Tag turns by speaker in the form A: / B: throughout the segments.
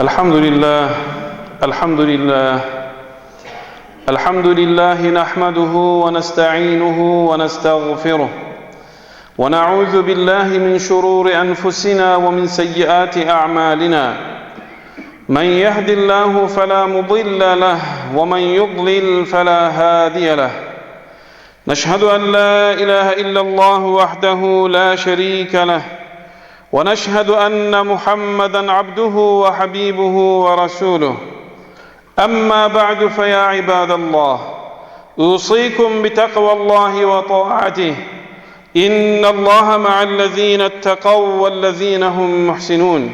A: الحمد لله الحمد لله الحمد لله نحمده ونستعينه ونستغفره ونعوذ بالله من شرور أنفسنا ومن سيئات أعمالنا. من يهد الله فلا مضل له ومن يضلل فلا هادي له. نشهد أن لا إله إلا الله وحده لا شريك له. ونشهد أن محمدا عبده وحبيبه ورسوله. أما بعد فيا عباد الله أوصيكم بتقوى الله وطاعته. إن الله مع الذين اتقوا والذين هم محسنون.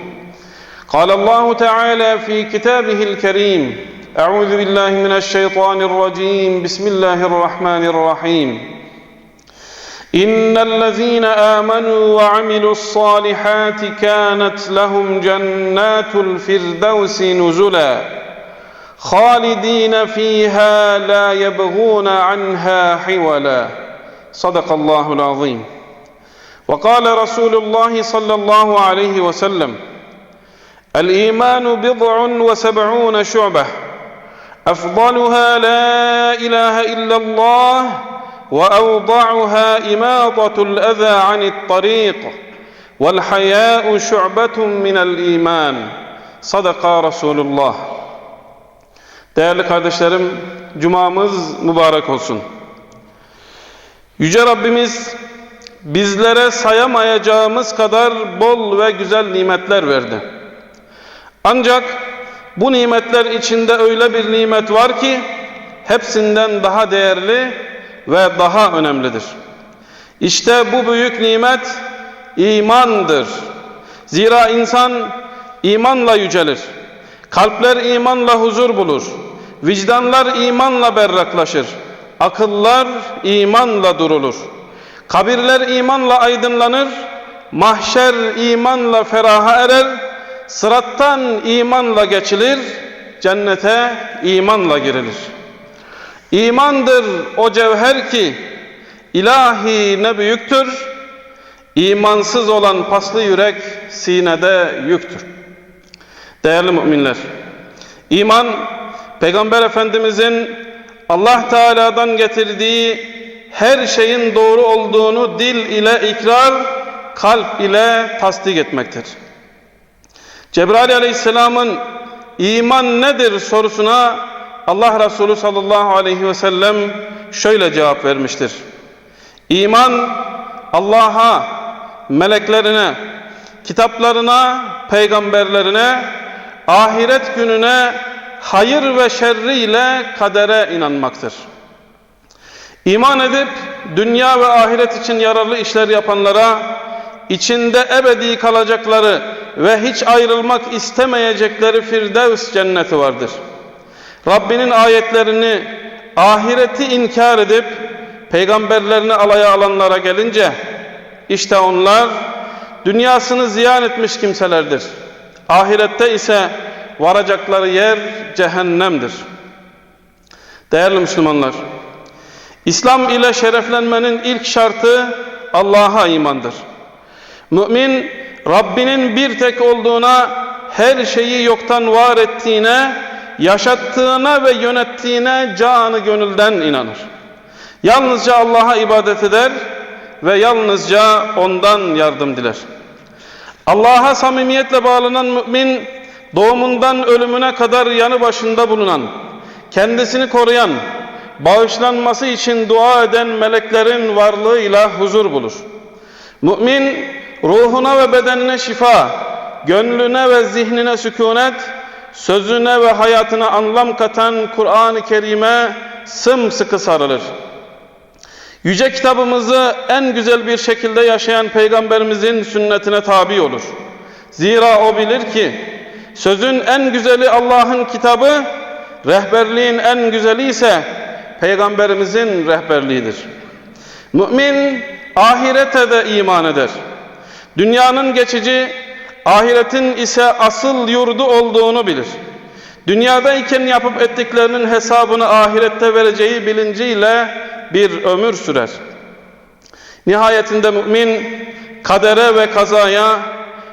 A: قال الله تعالى في كتابه الكريم أعوذ بالله من الشيطان الرجيم. بسم الله الرحمن الرحيم. إن الذين آمنوا وعملوا الصالحات كانت لهم جنات الفردوس نزلا خالدين فيها لا يبغون عنها حولا. صدق الله العظيم. وقال رسول الله صلى الله عليه وسلم الإيمان بضع وسبعون شعبة أفضلها لا إله إلا الله واوضعها اماطه الاذى عن الطريق والحياء شعبه من الايمان صدق رسول الله Değerli kardeşlerim, cumamız mübarek olsun. Yüce Rabbimiz bizlere sayamayacağımız kadar bol ve güzel nimetler verdi. Ancak bu nimetler içinde öyle bir nimet var ki hepsinden daha değerli ve daha önemlidir. İşte bu büyük nimet imandır. Zira insan imanla yücelir. Kalpler imanla huzur bulur. Vicdanlar imanla berraklaşır. Akıllar imanla durulur. Kabirler imanla aydınlanır. Mahşer imanla feraha erer. Sırattan imanla geçilir. Cennete imanla girilir. İmandır o cevher ki ilahi ne büyüktür. İmansız olan paslı yürek sinede yüktür. Değerli müminler, iman Peygamber Efendimizin Allah Teala'dan getirdiği her şeyin doğru olduğunu dil ile ikrar, kalp ile tasdik etmektir. Cebrail Aleyhisselam'ın iman nedir sorusuna Allah Resulü sallallahu aleyhi ve sellem şöyle cevap vermiştir. İman Allah'a, meleklerine, kitaplarına, peygamberlerine, ahiret gününe, hayır ve şerri ile kadere inanmaktır. İman edip dünya ve ahiret için yararlı işler yapanlara, içinde ebedi kalacakları ve hiç ayrılmak istemeyecekleri Firdevs cenneti vardır. Rabbinin ayetlerini, ahireti inkar edip peygamberlerini alaya alanlara gelince işte onlar dünyasını ziyan etmiş kimselerdir. Ahirette ise varacakları yer cehennemdir. Değerli Müslümanlar, İslam ile şereflenmenin ilk şartı Allah'a imandır. Mümin, Rabbinin bir tek olduğuna, her şeyi yoktan var ettiğine, yaşattığına ve yönettiğine canı gönülden inanır. Yalnızca Allah'a ibadet eder ve yalnızca ondan yardım diler. Allah'a samimiyetle bağlanan mümin, doğumundan ölümüne kadar yanı başında bulunan, kendisini koruyan, bağışlanması için dua eden meleklerin varlığıyla huzur bulur. Mümin, ruhuna ve bedenine şifa, gönlüne ve zihnine sükunet, sözüne ve hayatına anlam katan Kur'an-ı Kerim'e sımsıkı sarılır. Yüce kitabımızı en güzel bir şekilde yaşayan Peygamberimizin sünnetine tabi olur. Zira o bilir ki sözün en güzeli Allah'ın kitabı, rehberliğin en güzeli ise Peygamberimizin rehberliğidir. Mümin ahirete de iman eder. Dünyanın geçici, ahiretin ise asıl yurdu olduğunu bilir. Dünyadayken yapıp ettiklerinin hesabını ahirette vereceği bilinciyle bir ömür sürer. Nihayetinde mümin kadere ve kazaya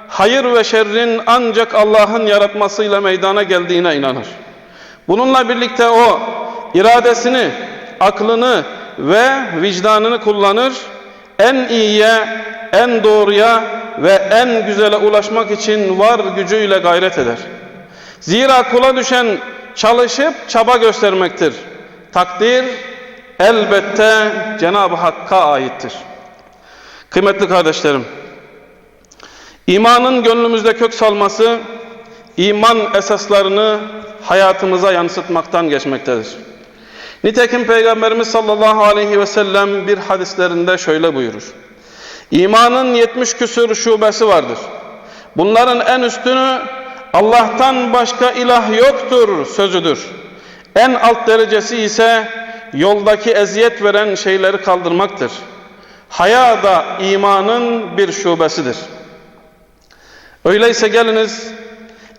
A: hayır ve şerrin ancak Allah'ın yaratmasıyla meydana geldiğine inanır. Bununla birlikte o iradesini, aklını ve vicdanını kullanır. En iyiye, en doğruya ve en güzele ulaşmak için var gücüyle gayret eder. Zira kula düşen çalışıp çaba göstermektir. Takdir elbette Cenab-ı Hakk'a aittir. Kıymetli kardeşlerim, imanın gönlümüzde kök salması, iman esaslarını hayatımıza yansıtmaktan geçmektedir. Nitekim Peygamberimiz sallallahu aleyhi ve sellem bir hadislerinde şöyle buyurur. İmanın 70 küsur şubesi vardır. Bunların en üstünü Allah'tan başka ilah yoktur sözüdür. En alt derecesi ise yoldaki eziyet veren şeyleri kaldırmaktır. Haya da imanın bir şubesidir. Öyleyse geliniz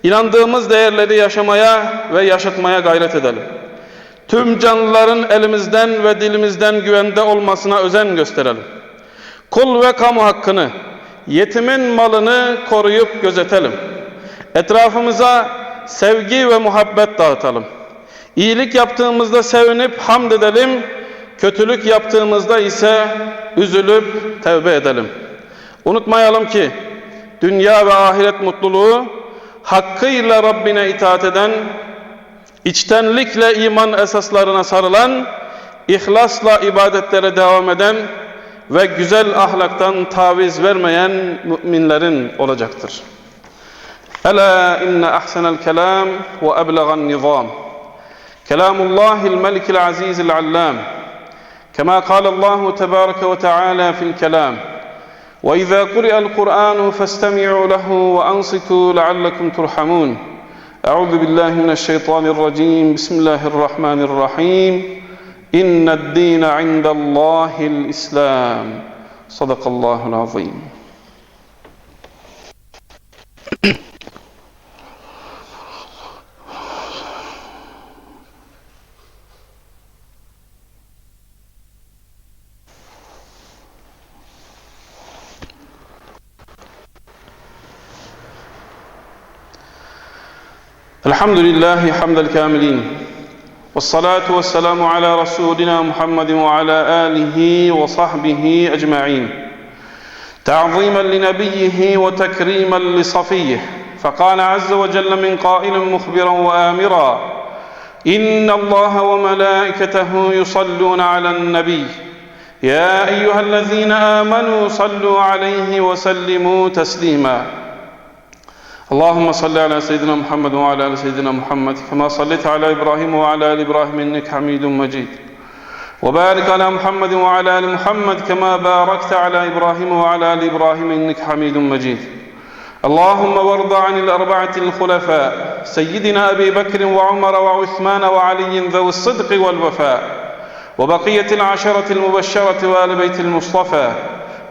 A: inandığımız değerleri yaşamaya ve yaşatmaya gayret edelim. Tüm canlıların elimizden ve dilimizden güvende olmasına özen gösterelim. Kul ve kamu hakkını, yetimin malını koruyup gözetelim. Etrafımıza sevgi ve muhabbet dağıtalım. İyilik yaptığımızda sevinip hamd edelim, kötülük yaptığımızda ise üzülüp tevbe edelim. Unutmayalım ki dünya ve ahiret mutluluğu hakkıyla Rabbine itaat eden, içtenlikle iman esaslarına sarılan, ihlasla ibadetlere devam eden ve güzel ahlaktan taviz vermeyen müminlerin olacaktır. Ela inne ahsenel kelam ve eblegan nizam. Kelamullahil melikil azizil allam. كما قال الله تبارك وتعالى في الكلام واذا قرئ القران فاستمعوا له وانصتوا لعلكم ترحمون اعوذ بالله من الشيطان الرجيم بسم الله الرحمن الرحيم إن الدين عند الله الإسلام. صدق الله العظيم. الحمد لله حمد الكاملين. والصلاة والسلام على رسولنا محمد وعلى آله وصحبه أجمعين. تعظيما لنبيه وتكريما لصفيه. فقال عز وجل من قائل مخبرا وآمرا إن الله وملائكته يصلون على النبي. يا أيها الذين آمنوا صلوا عليه وسلموا تسليما. اللهم صل على سيدنا محمد وعلى آل سيدنا محمد كما صليت على إبراهيم وعلى آل إبراهيم إنك حميد مجيد. وبارك على محمد وعلى آل محمد كما باركت على إبراهيم وعلى آل إبراهيم إنك حميد مجيد. اللهم وارض عن الأربعة الخلفاء سيدنا أبي بكر وعمر وعثمان وعلي ذوي الصدق والوفاء وبقية العشرة المبشرة وآل بيت المصطفى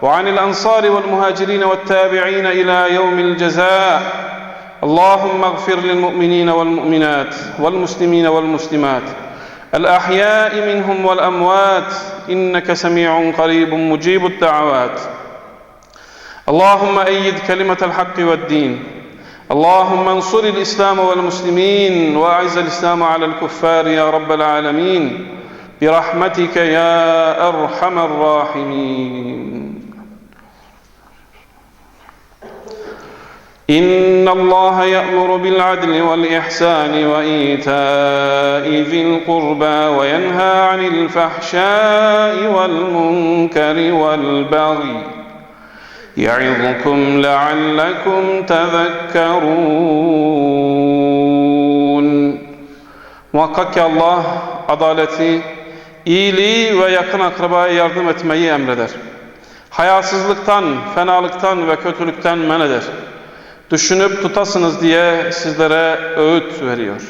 A: وعن الأنصار والمهاجرين والتابعين إلى يوم الجزاء اللهم اغفر للمؤمنين والمؤمنات والمسلمين والمسلمات. الأحياء منهم والأموات. إنك سميع قريب مجيب الدعوات. اللهم أيد كلمة الحق والدين. اللهم انصر الإسلام والمسلمين وأعز الإسلام على الكفار يا رب العالمين. برحمتك يا أرحم الراحمين. إن الله يأمر بالعدل والإحسان وإيتاء ذي القربى وينهى عن الفحشاء والمنكر والبغي يعظكم لعلكم تذكرون Muhakkak ki Allah adaleti, iyiliği ve yakın akrabaya yardım etmeyi emreder. Hayasızlıktan, fenalıktan ve kötülükten men eder düşünüp tutasınız diye sizlere öğüt veriyor.